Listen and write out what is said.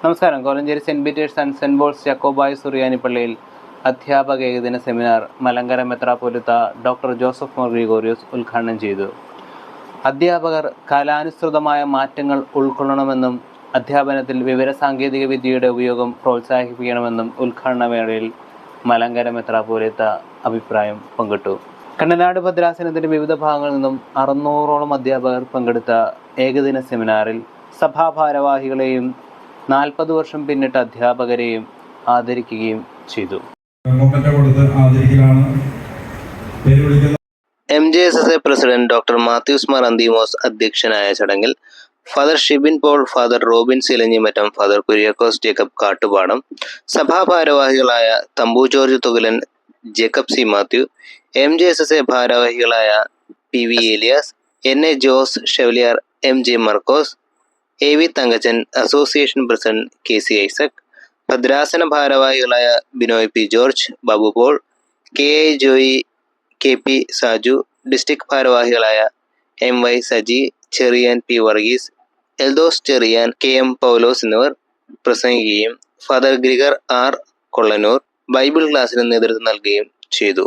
നമസ്കാരം. Kolenchery Saint Peter's and Saint ജക്കോബായ് സുറിയാനി പള്ളിയിൽ അധ്യാപക ഏകദിന സെമിനാർ മലങ്കര മെത്രാപൊലിത്ത ഡോക്ടർ ജോസഫ് മോർ ഗ്രിഗോറിയോസ് ഉദ്ഘാടനം ചെയ്തു. അധ്യാപകർ കാലാനുസൃതമായ മാറ്റങ്ങൾ ഉൾക്കൊള്ളണമെന്നും അധ്യാപനത്തിൽ വിവരസാങ്കേതിക വിദ്യയുടെ ഉപയോഗം പ്രോത്സാഹിപ്പിക്കണമെന്നും ഉദ്ഘാടന വേളയിൽ മലങ്കര മെത്രാപൊലിത്ത അഭിപ്രായം പങ്കിട്ടു. കണ്ണനാട് ഭദ്രാസനത്തിന്റെ വിവിധ ഭാഗങ്ങളിൽ നിന്നും അറുന്നൂറോളം അധ്യാപകർ പങ്കെടുത്ത ഏകദിന സെമിനാറിൽ സഭാ ഭാരവാഹികളെയും നാൽപ്പത് വർഷം പിന്നിട്ട് അധ്യാപകരെയും ആദരിക്കുകയും ചെയ്തു. M J S S A president doctor Mathews Mar Antheemos അധ്യക്ഷനായ ചടങ്ങിൽ father Shibin Paul father Robin Silanjimattam father Kuriakose Jacob Kattupadam സഭാ ഭാരവാഹികളായ Thampu George Thukalan Jacob C Mathew M J S S A ഭാരവാഹികളായ P V Elias N A Jose chevalier M J Markose A V Thankachan association president K C Isaac ഭദ്രാസന ഭാരവാഹികളായ Binoy P George Babu Paul K A Joy K P Saju district ഭാരവാഹികളായ M Y Saji Cherian P Varghese Eldhose Cherian K M Paulose എന്നിവർ പ്രസംഗിക്കുകയും father Gregor R Kollannur Bible ക്ലാസ്സിന് നേതൃത്വം നൽകുകയും ചെയ്തു.